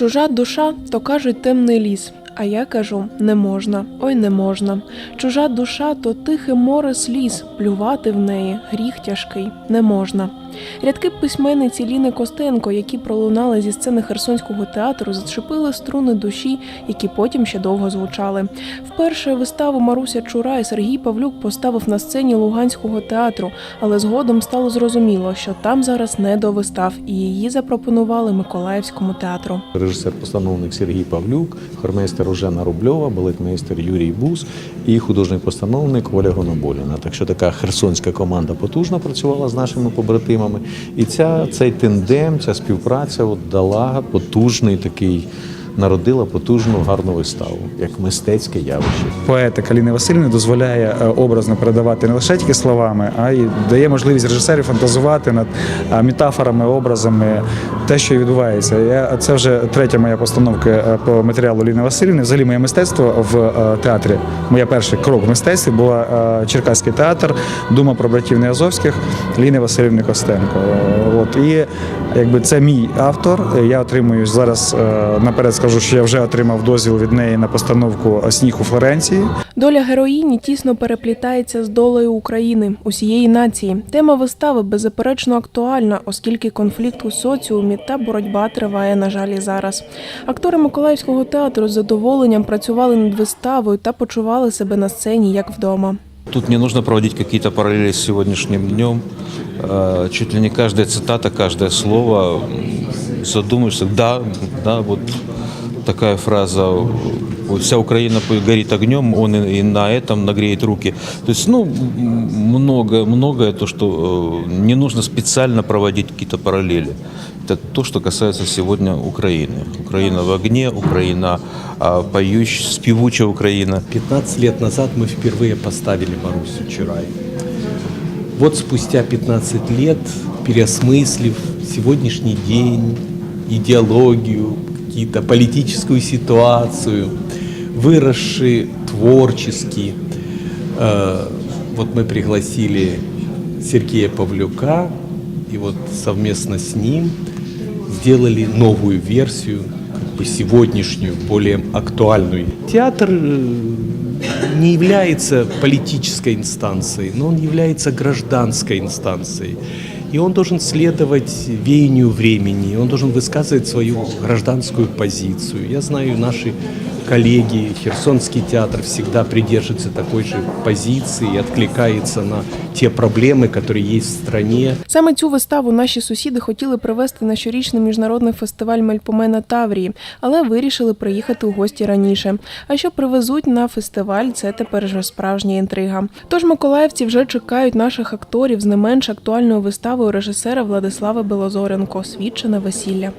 Чужа душа то кажуть темний ліс. А я кажу не можна, ой не можна. Чужа душа то тихе море сліз, плювати в неї гріх тяжкий не можна. Рядки письменниці Ліни Костенко, які пролунали зі сцени Херсонського театру, зачепили струни душі, які потім ще довго звучали. Вперше виставу Маруся Чурай Сергій Павлюк поставив на сцені Луганського театру, але згодом стало зрозуміло, що там зараз не до вистав, і її запропонували Миколаївському театру. Режисер-постановник Сергій Павлюк, хормейстер Ожена Рубльова, балетмейстер Юрій Бус і художник-постановник Оля Гоноболіна. Так що така херсонська команда потужно працювала з нашими побратимами. І ця, цей тендем, ця співпраця от дала потужний такий, народила потужну гарну виставу, як мистецьке явище. Поетика Ліни Васильівни дозволяє е, образно передавати не лише тільки словами, а й дає можливість режисерів фантазувати над е, метафорами, образами, те, що відбувається. Я це вже третя моя постановка е, по матеріалу Ліни Васильівни. Взагалі моє мистецтво в театрі. Моя перший крок в мистецтві була Черкаський театр, дума про братів Неазовських Ліни Васильівни Костенко. От і якби це мій автор. Я отримую зараз наперед скажу, що я вже отримав дозвіл від неї на постановку «Сніг у Флоренції. Доля героїні тісно переплітається з долею України, усієї нації. Тема вистави беззаперечно актуальна, оскільки конфлікт у соціумі та боротьба триває, на жаль, і зараз. Актори Миколаївського театру з задоволенням працювали над виставою та почували себе на сцені як вдома. Тут не нужно проводить какие-то параллели с сегодняшним днем. Э, Чуть ли не каждая цитата, каждое слово задумаешься. Да, да, вот такая фраза. Вся Украина горит огнем, он и на этом нагреет руки. То есть, ну, м, много, многое то, что э, не нужно специально проводить какие-то параллели. Это то, что касается сегодня Украины. Украина в огне, Украина а, поющая, спевучая Украина. 15 лет назад мы впервые поставили Марусю Чурай. Вот спустя 15 лет, переосмыслив сегодняшний день, идеологию, какие-то политическую ситуацию, выросшие творчески, э, вот мы пригласили Сергея Павлюка, и вот совместно с ним сделали новую версию, как бы сегодняшнюю, более актуальную. Театр э, не является политической инстанцией, но он является гражданской инстанцией. И он должен следовать веянию времени, он должен высказывать свою гражданскую позицию. Я знаю, наши коллеги, Херсонский театр всегда придерживается такой же позиции и откликается на те проблемы, которые есть в стране. Саме цю виставу наші сусіди хотіли привезти на щорічний міжнародний фестиваль Мельпомена Таврії, але вирішили приїхати у гості раніше. А що привезуть на фестиваль, це тепер вже справжня інтрига. Тож миколаївці вже чекають наших акторів з не менш актуальною виставою режисера Владислава Белозоренко Свідчене весілля.